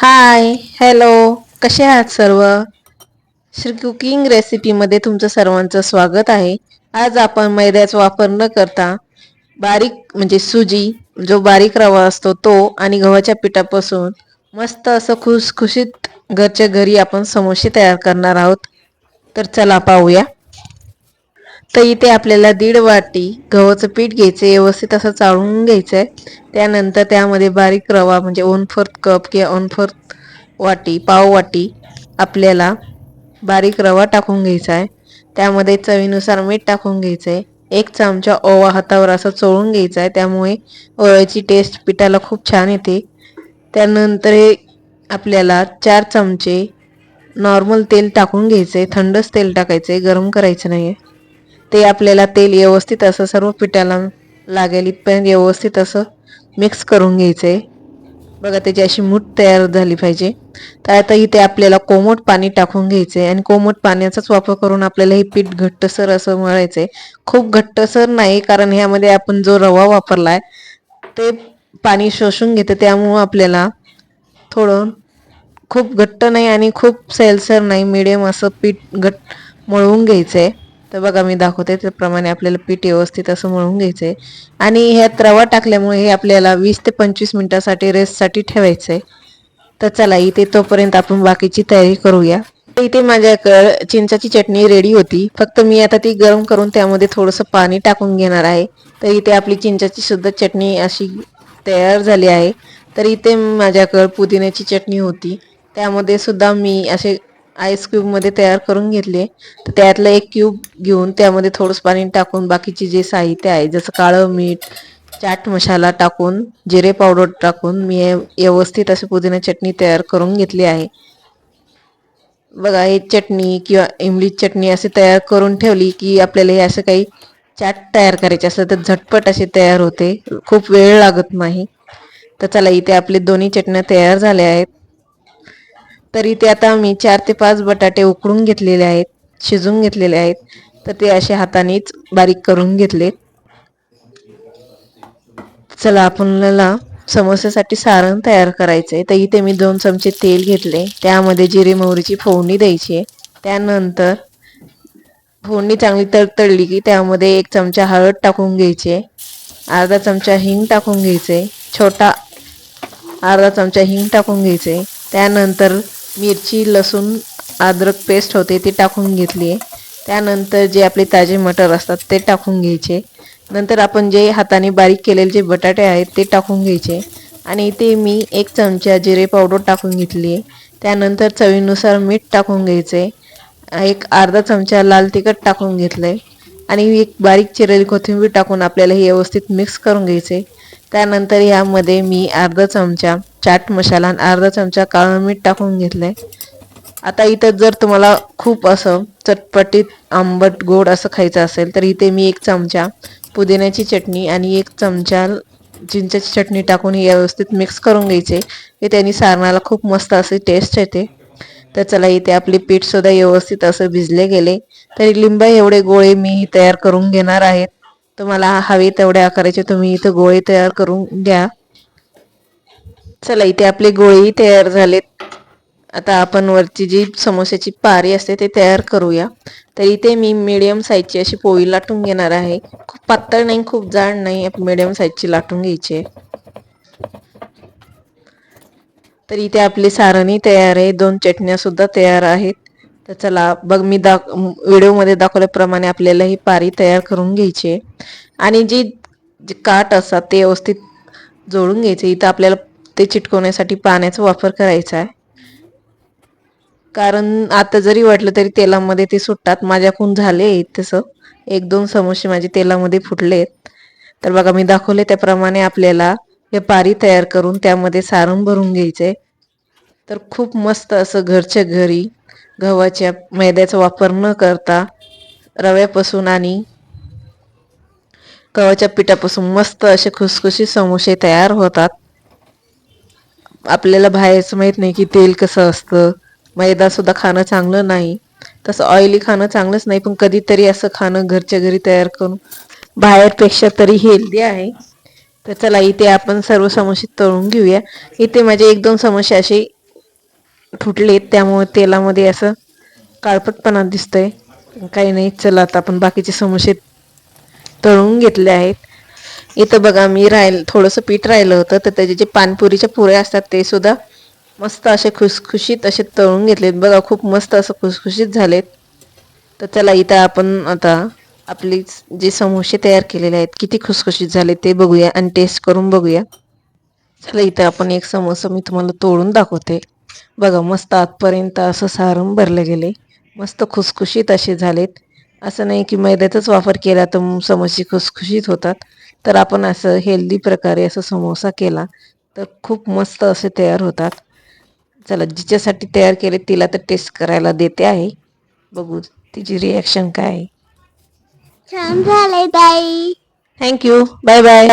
Hi hello कसे आहात सर्व? श्री कुकिंग रेसिपीमध्ये तुमचं सर्वांचं स्वागत आहे. आज आपण मैद्याचा वापर न करता बारीक म्हणजे सुजी जो बारीक रवा असतो तो आणि गव्हाच्या पिठापासून मस्त असं खुसखुशीत घरच्या घरी आपण समोसे तयार करणार आहोत. तर चला पाहूया. तर इथे आपल्याला दीड वाटी गव्हाचं पीठ घ्यायचं व्यवस्थित असं चाळून घ्यायचं आहे त्यानंतर त्यामध्ये बारीक रवा म्हणजे वन फोर्थ कप किंवा वन फोर्थ वाटी पाव वाटी आपल्याला बारीक रवा टाकून घ्यायचा आहे त्यामध्ये चवीनुसार मीठ टाकून घ्यायचं आहे एक चमचा ओवा हातावर असं चोळून घ्यायचा आहे त्यामुळे ओव्याची टेस्ट पिठाला खूप छान येते. त्यानंतर हे आपल्याला चार चमचे नॉर्मल तेल टाकून घ्यायचं आहे थंडच तेल टाकायचं आहे गरम करायचं नाही आहे ते आपल्याला तेल व्यवस्थित असं सर्व पिठाला लागेल इथपर्यंत व्यवस्थित असं मिक्स करून घ्यायचं आहे बघा त्याची अशी मूठ तयार झाली पाहिजे. तर आता इथे आपल्याला कोमट पाणी टाकून घ्यायचं आहे आणि कोमट पाण्याचाच वापर करून आपल्याला हे पीठ घट्टसर असं मळायचं आहे खूप घट्टसर नाही कारण ह्यामध्ये आपण जो रवा वापरला आहे ते पाणी शोषून घेतं त्यामुळं आपल्याला थोडं खूप घट्ट नाही आणि खूप सैलसर नाही मिडियम असं पीठ घट मळवून घ्यायचं आहे तर बघा मी दाखवते त्याप्रमाणे आपल्याला पीठ व्यवस्थित असं मळून घ्यायचं आहे आणि ह्यात रवा टाकल्यामुळे हे आपल्याला वीस ते पंचवीस मिनटासाठी रेस्टसाठी ठेवायचं आहे तर चला इथे तोपर्यंत आपण बाकीची तयारी करूया. इथे माझ्याकडे चिंचाची चटणी रेडी होती. फक्त मी आता ती गरम करून त्यामध्ये थोडंसं पाणी टाकून घेणार आहे. तर इथे आपली चिंचाची सुद्धा चटणी अशी तयार झाली आहे. तर इथे माझ्याकडे पुदिन्याची चटणी होती. त्यामध्ये सुद्धा मी असे आईस क्यूबमध्ये तयार करून घेतले. तर त्यातलं एक क्यूब घेऊन त्यामध्ये थोडंसं पाणी टाकून बाकीचे जे साहित्य आहे जसं काळं मीठ चाट मसाला टाकून जिरे पावडर टाकून मी व्यवस्थित अशी पुदिना चटणी तयार करून घेतली आहे. बघा हे चटणी किंवा इमली चटणी असे तयार करून ठेवली की आपल्याला हे असं काही चाट तयार करायचे असं तर झटपट असे तयार होते. खूप वेळ लागत नाही. तर चला इथे आपले दोन्ही चटण्या तयार झाल्या आहेत. तर इथे आता मी चार ते पाच बटाटे उकडून घेतलेले आहेत शिजून घेतलेले आहेत. तर ते असे हातानेच बारीक करून घेतले चला आपल्याला समोस्यासाठी सारण तयार करायचं आहे तर इथे मी दोन चमचे तेल घेतले. त्यामध्ये जिरे मोहरीची फोडणी द्यायची आहे. त्यानंतर फोडणी चांगली तडतडली की त्यामध्ये एक चमचा हळद टाकून घ्यायचे अर्धा चमचा हिंग टाकून घ्यायचे छोटा अर्धा चमचा हिंग टाकून घ्यायचे त्यानंतर मिरची लसूण अद्रक पेस्ट होते ते टाकून घेतली आहे. त्यानंतर जे आपले ताजे मटर असतात ते टाकून घ्यायचे. नंतर आपण जे हाताने बारीक केलेले जे बटाटे आहेत ते टाकून घ्यायचे. आणि इथे मी एक चमचा जिरे पावडर टाकून घेतली आहे. त्यानंतर चवीनुसार मीठ टाकून घ्यायचे. एक अर्धा चमचा लाल तिखट टाकून घेतलं आहे आणि एक बारीक चिरेली कोथिंबीर टाकून आपल्याला हे व्यवस्थित मिक्स करून घ्यायचे. त्यानंतर ह्यामध्ये मी अर्धा चमचा चाट मसाला आणि अर्धा चमचा काळं मीठ टाकून घेतलंय. आता इथं जर तुम्हाला खूप असं चटपटीत आंबट गोड असं खायचं असेल तर इथे मी एक चमचा पुदिन्याची चटणी आणि एक चमचा चिंचाची चटणी टाकून व्यवस्थित मिक्स करून घ्यायचे. हे त्यांनी सारणाला खूप मस्त असे टेस्ट येते. तर चला इथे आपले पीठसुद्धा व्यवस्थित असं भिजले गेले. तरी लिंबा एवढे गोळे मी तयार करून घेणार आहेत तुम्हाला हवे तेवढे आकाराचे तुम्ही इथं गोळे तयार करून घ्या. चला इथे आपले गोळेही तयार झालेत. आता आपण वरची जी समोस्याची पारी असते ते तयार करूया. तर इथे मी मिडियम साईजची अशी पोळी लाटून घेणार आहे. खूप पातळ नाही खूप जाड नाही मिडियम साईजची लाटून घ्यायची तर इथे आपली सारणी तयार आहे. दोन चटण्या सुद्धा तयार आहेत. तर चला बघ मी दाख व्हिडिओमध्ये दाखवल्याप्रमाणे आपल्याला ही पारी तयार करून घ्यायची आहे. आणि जी काट असतात ते व्यवस्थित जोडून घ्यायचे. इथं आपल्याला ते चिटकवण्यासाठी पाण्याचा वापर करायचा आहे. कारण आता जरी वाटलं तरी तेलामध्ये ते सुटतात. माझ्याकडून झाले तसं. एक दोन समोसे माझे तेलामध्ये फुटले तर बघा मी दाखवले त्याप्रमाणे आपल्याला हे पारी तयार करून त्यामध्ये सारण भरून घ्यायचे. तर खूप मस्त असं घरच्या घरी गव्हाच्या मैद्याचा वापर न करता रव्यापासून आणि गव्हाच्या पिठापासून मस्त असे खुसखुशी समोसे तयार होतात. आपल्याला बाहेरचं माहीत नाही की तेल कसं असतं. मैदा सुद्धा खाणं चांगलं नाही. तसं ऑइली खाणं चांगलंच नाही पण कधीतरी असं खाणं घरच्या घरी तयार करून बाहेरपेक्षा तरी हेल्दी आहे. तर चला इथे आपण सर्व समस्या तळून घेऊया. इथे माझे एक दोन समस्या असे फुटलेत त्यामुळे तेलामध्ये असं काळपटपणा दिसतंय. काही नाही चला आता आपण बाकीचे समस्या तळून घेतले आहेत. इथं बघा मी राहील थोडंसं पीठ राहिलं होतं तर त्याचे जे पानपुरीच्या पुऱ्या असतात ते सुद्धा मस्त असे खुसखुशीत असे तळून घेतलेत. बघा खूप मस्त असं खुसखुशीत झालेत. तर चला इथं आपण आता आपली जे समोसे तयार केलेले आहेत किती खुसखुशीत झाले ते बघूया आणि टेस्ट करून बघूया. चला इथं आपण एक समोसा मी तुम्हाला तोडून दाखवते. बघा मस्त आतपर्यंत असं सारण भरले गेले. मस्त खुसखुशीत असे झालेत. असं नाही की मैद्याचाच वापर केला तर समोसे खुसखुशीत होतात. तर आपण असं हेल्दी प्रकारे असं समोसा केला तर खूप मस्त असे तयार होतात. चला जिच्यासाठी तयार केले तिला तर टेस्ट करायला देते आहे. बघू तिची रिॲक्शन काय आहे. छान झालंय ताई. Thank you bye bye